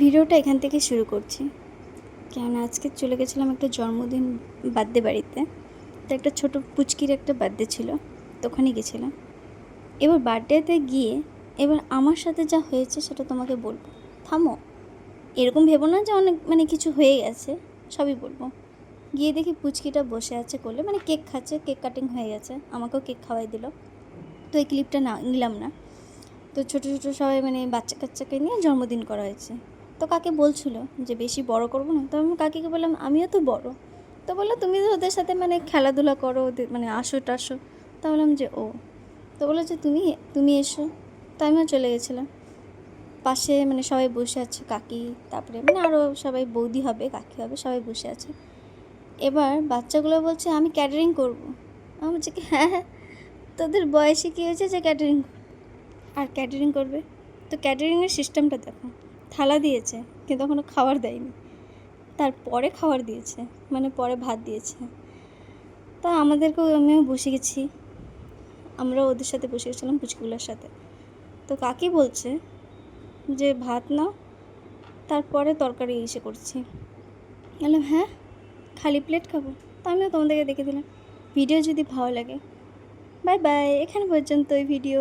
ভিডিওটা এখান থেকে শুরু করছি। কেন আজকে চলে গেছিলাম একটা জন্মদিন বার্থডে বাড়িতে। তো একটা ছোট পুচকির একটা বার্থডে ছিল, তো ওখানে গেছিলাম। এবার বার্থডেতে গিয়ে এবার আমার সাথে যা হয়েছে সেটা তোমাকে বলব। থামো। এরকম ভেবো না যে অনেক মানে কিছু হয়ে গেছে, সবই বলব। গিয়ে দেখি পুচকিটা বসে আছে করলে মানে কেক খাচ্ছে, কেক কাটিং হয়ে গেছে, আমাকেও কেক খাওয়াই দিল। তো এই ক্লিপটা না, নিলাম না। তো ছোটো ছোটো সবাই মানে বাচ্চা কাচ্চাকে নিয়ে জন্মদিন করা হয়েছে। তো কাকে বলছিল যে বেশি বড় করব না? তো আমি কাকিকে বললাম, আমিও তো বড়। তো বলল, তুমি তো ওদের সাথে মানে খেলাধুলা করো মানে আসো টাসো তা বললাম যে, ও। তো বলল যে, তুমি তুমি এসো। তো আমিও চলে গেছিলাম। পাশে মানে সবাই বসে আছে, কাকি, তারপরে মানে আরও সবাই বৌদি হবে, কাকি হবে, সবাই বসে আছে। এবার বাচ্চাগুলো বলছে, আমি ক্যাটারিং করব। আমি বলছি কি হ্যাঁ হ্যাঁ। তোদের বয়সে কী হয়েছে যে ক্যাটারিং আর ক্যাটারিং করবে? তো ক্যাটারিংয়ের সিস্টেমটা দেখো। থালা দিয়েছে, কিন্তু এখনও খাবার দেয়নি। তারপরে খাবার দিয়েছে মানে পরে ভাত দিয়েছে। তা আমাদেরকেও আমিও বসে গেছি। আমরা ওদের সাথে বসে গেছিলাম পুচকুগুলোর সাথে। তো কাকি বলছে যে, ভাত নাও, তারপরে তরকারি এসে করছি। বললাম হ্যাঁ খালি প্লেট খাব। তা আমিও তোমাদেরকে দেখে দিলাম। ভিডিও যদি ভালো লাগে, বাই বাই। এখানে পর্যন্ত এই ভিডিও।